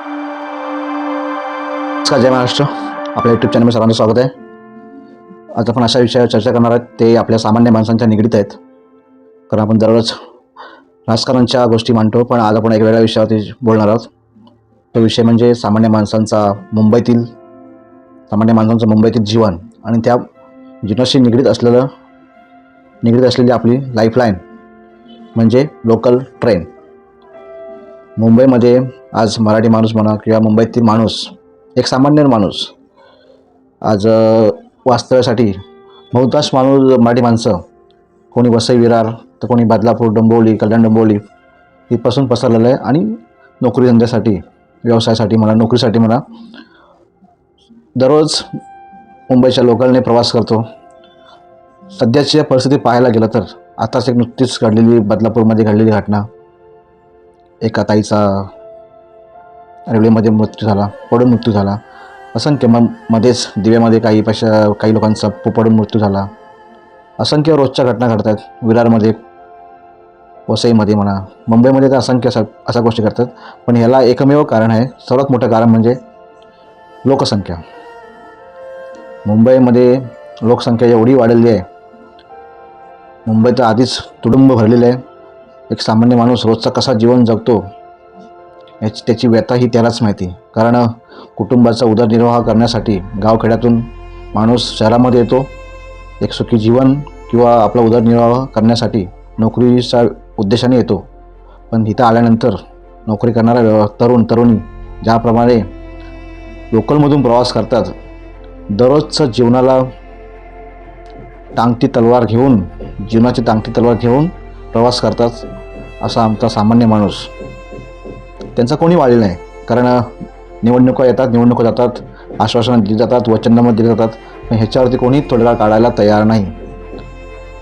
नमस्कार जय महाराष्ट्र. आपल्या यूट्यूब चॅनलमध्ये सर्वांचं स्वागत आहे. आज आपण अशा विषयावर चर्चा करणार आहोत. ते आपल्या सामान्य माणसांच्या निगडीत आहेत. कारण आपण दररोज राजकारणाच्या गोष्टी मांडतो पण आज आपण एक वेगळ्या विषयावरती बोलणार आहोत. तो विषय म्हणजे सामान्य माणसांचा मुंबईतील सामान्य माणसांचं मुंबईतील जीवन आणि त्या जीवनाशी निगडीत असलेलं निगडीत असलेली आपली लाईफलाईन म्हणजे लोकल ट्रेन मुंबईमध्ये आज मराठी माणूस म्हणा किंवा मुंबईतील माणूस एक सामान्य माणूस आज वास्तव्यासाठी बहुतांश माणूस मराठी माणसं कोणी वसई विरार तर कोणी बदलापूर डंबोली कल्याण डंबोली इथपासून पसरलेलं आहे आणि नोकरी धंद्यासाठी व्यवसायासाठी म्हणा नोकरीसाठी म्हणा दररोज मुंबईच्या लोकलने प्रवास करतो. सध्याची परिस्थिती पाहायला गेलं तर आताच एक नुकतीच घडलेली बदलापूरमध्ये घडलेली घटना एका ताईचा रेल्वेमध्ये मृत्यू झाला पडून मृत्यू झाला. असंख्य म मध्येच दिव्यामध्ये काही पैशा काही लोकांचा पडून मृत्यू झाला. असंख्य रोजच्या घटना घडतात. विरारमध्ये वसईमध्ये म्हणा. मुंबईमध्ये तर असंख्य असा अशा गोष्टी करतात पण ह्याला एकमेव कारण आहे. सर्वात मोठं कारण म्हणजे लोकसंख्या. मुंबईमध्ये लोकसंख्या एवढी वाढलेली आहे. मुंबई तर आधीच तुडुंब भरलेलं आहे. एक सामान्य माणूस रोजचा कसा जीवन जगतो याची त्याची व्यथा ही त्यालाच माहिती. कारण कुटुंबाचा उदरनिर्वाह करण्यासाठी गावखेड्यातून माणूस शहरामध्ये येतो. एक सुखी जीवन किंवा आपला उदरनिर्वाह करण्यासाठी नोकरीच्या उद्देशाने येतो. पण इथं आल्यानंतर नोकरी करणारा व्यव तरुण तरुणी ज्याप्रमाणे लोकलमधून प्रवास करतात दररोजचं जीवनाला टांगती तलवार घेऊन जीवनाची टांगती तलवार घेऊन प्रवास करतात असा आमचा सामान्य माणूस. त्यांचा कोणी वाढलेला नाही. कारण निवडणुका येतात निवडणुका जातात आश्वासनं दिली जातात वचनामध्ये दिले जातात. पण ह्याच्यावरती कोणी तोडगा काढायला तयार नाही.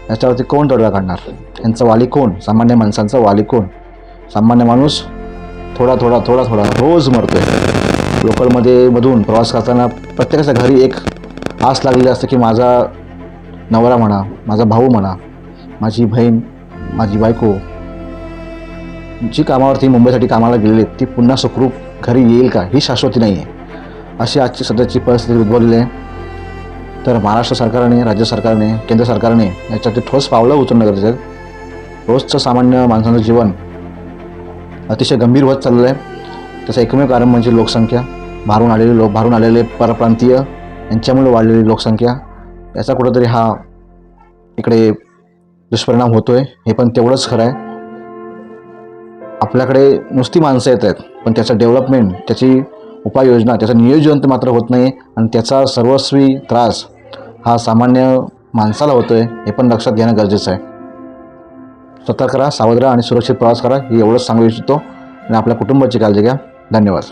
ह्याच्यावरती कोण तोडगा काढणार? यांचा वाली कोण? सामान्य माणसांचा वाली कोण? सामान्य माणूस थोडा थोडा थोडा थोडा रोज मरतोय. लोकलमध्ये मधून प्रवास करताना प्रत्येकाच्या घरी एक आस लागलेली असते की माझा नवरा म्हणा माझा भाऊ म्हणा माझी बहीण माझी बायको जी कामावरती मुंबईसाठी कामाला गेलेली आहेत ती पुन्हा सुखरूप घरी येईल का? ही शाश्वती नाही आहे अशी आजची सध्याची परिस्थिती उद्भवलेली आहे. तर महाराष्ट्र सरकारने राज्य सरकारने केंद्र सरकारने याच्यात ठोस पावलं उचलणं गरजेचं आहे. रोजचं सामान्य माणसाचं जीवन अतिशय गंभीर होत चाललं आहे. त्याचं एकमेव कारण म्हणजे लोकसंख्या. भारून आलेले लोक भारून आलेले परप्रांतीय यांच्यामुळे वाढलेली लोकसंख्या. याचा कुठंतरी हा इकडे दुष्परिणाम होतो आहे हे पण तेवढंच खरं आहे. आपल्याकडे नुसती माणसं येत आहेत पण त्याचं डेव्हलपमेंट त्याची उपाययोजना त्याचं नियोजन तर मात्र होत नाही आणि त्याचा सर्वस्वी त्रास हा सामान्य माणसाला होतो आहे हे पण लक्षात घेणं गरजेचं आहे. सतर्क करा सावध राहा आणि सुरक्षित प्रवास करा हे एवढंच सांगू इच्छितो. आणि आपल्या कुटुंबाची काळजी घ्या. धन्यवाद.